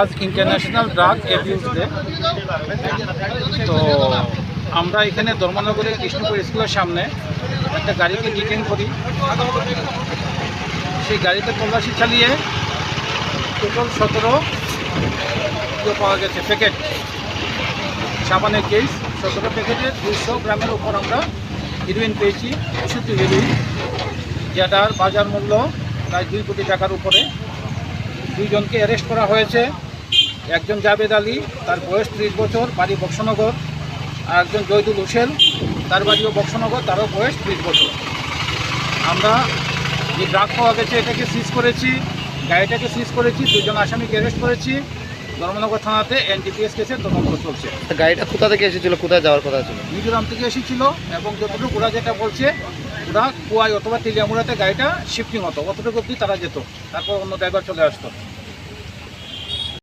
আজ international drug abuse day তো আমরা এখানে ধর্মনগরে কৃষ্ণপুর স্কুলের সামনে একটা গাড়িকে ডিটেন করি। সেই গাড়িতে তল্লাশি চালিয়ে টোটাল সতেরো পাওয়া গেছে প্যাকেট। সাবানের কেস, সতেরো প্যাকেটের দুইশো গ্রামের উপর আমরা হিরোইন পেয়েছি, ওষুধ হিরোইন যেটার বাজার মূল্য প্রায় দুই কোটি টাকার উপরে। দুইজনকে অ্যারেস্ট করা হয়েছে। একজন জাবেদ আলী তার বয়স ত্রিশ বছর বাড়ি বক্সনগর। আর একজন জয়দুল হোসেন তার বাড়িও বক্সনগর তারও বয়স ত্রিশ বছর। আমরা যে ড্রাগ পাওয়া গেছে এটাকে সিজ করেছি গাড়িটাকে সিজ করেছি দুজন আসামিকে অ্যারেস্ট করেছি। ধর্মনগর থানাতে এনডিপিএস কেসে তদন্ত চলছে। গাড়িটা কোথা থেকে এসেছিল? কোথায় যাওয়ার কথা ছিল? মিজোরাম থেকে এসেছিল এবং যতটুকু ওরা যেটা বলছে ওরা কুয়ায় অথবা তেলিয়ামুড়াতে গাড়িটা শিফটিং হতো। অতটুকু অব্দি তারা যেত। তারপর অন্য ড্রাইভার চলে আসতো।